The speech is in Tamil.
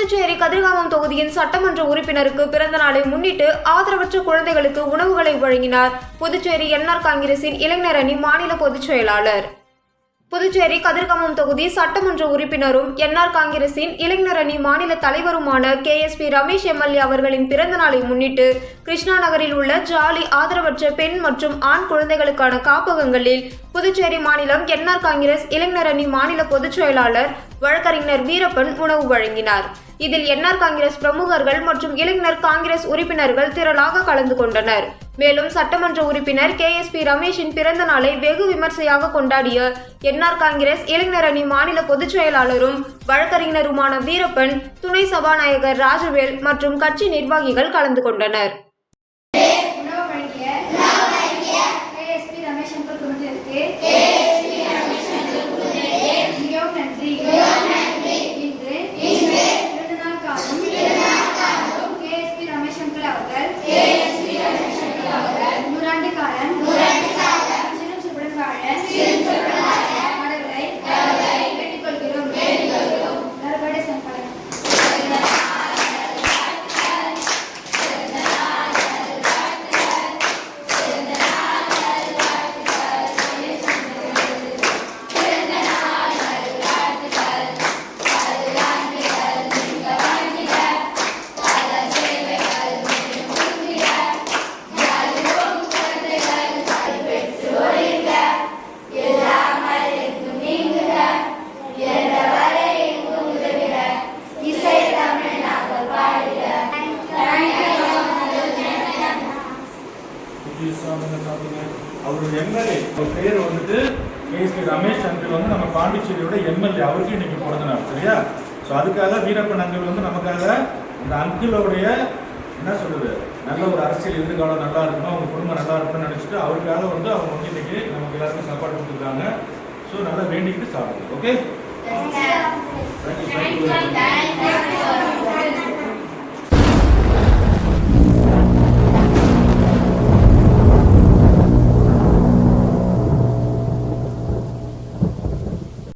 புதுச்சேரி கதிர்காமம் தொகுதியின் சட்டமன்ற உறுப்பினருக்கு பிறந்த நாளை முன்னிட்டு ஆதரவற்ற குழந்தைகளுக்கு உணவுகளை வழங்கினார். புதுச்சேரி என்ஆர் காங்கிரசின் இளைஞர் அணி மாநில பொதுச் செயலாளர். புதுச்சேரி கதிர்காமம் தொகுதி சட்டமன்ற உறுப்பினரும் என்ஆர் காங்கிரசின் இளைஞர் அணி மாநில தலைவருமான K S P Ramesh MLA அவர்களின் பிறந்த நாளை முன்னிட்டு கிருஷ்ணா நகரில் உள்ள ஜாலி ஆதரவற்ற பெண் மற்றும் ஆண் குழந்தைகளுக்கான காப்பகங்களில் புதுச்சேரி மாநிலம் என்ஆர் காங்கிரஸ் இளைஞர் அணி மாநில பொதுச் செயலாளர் வழக்கறிஞர் வீரப்பன் உணவு வழங்கினார். இதில் என்ஆர் காங்கிரஸ் பிரமுகர்கள் மற்றும் இளைஞர் காங்கிரஸ் உறுப்பினர்கள் திரளாக கலந்து கொண்டனர். மேலும் சட்டமன்ற உறுப்பினர் கே எஸ் பி ரமேஷின் பிறந்த நாளை வெகு விமர்சையாக கொண்டாடிய என்ஆர் காங்கிரஸ் இளைஞர் அணி மாநில பொதுச் செயலாளரும் வழக்கறிஞருமான வீரப்பன் துணை சபாநாயகர் ராஜவேல் மற்றும் கட்சி நிர்வாகிகள் கலந்து கொண்டனர். அவர் எம்எல்ஏ அவர் பேர் வந்துட்டு கேஎஸ்பி ரமேஷ் அங்கிள் வந்து நம்ம பாண்டிச்சேரியோட எம்எல்ஏ. அவருக்கு இன்னைக்கு பிறந்த நாள் சரியா? ஸோ அதுக்காக வீரப்பன் அங்கிள் வந்து நமக்காக இந்த அங்கிளோடைய என்ன சொல்றது நல்ல ஒரு அரசியல் எதிர்காலம் நல்லா இருக்கணும் அவங்க குடும்பம் நல்லா இருக்கணும்னு நினைச்சிட்டு அவருக்காக வந்து அவங்க வந்து இன்னைக்கு நமக்கு எல்லாருக்கும் சாப்பாடு கொடுத்துருக்காங்க. ஸோ நல்லா வேண்டிக்கிட்டு சாப்பிடுங்க ஓகே.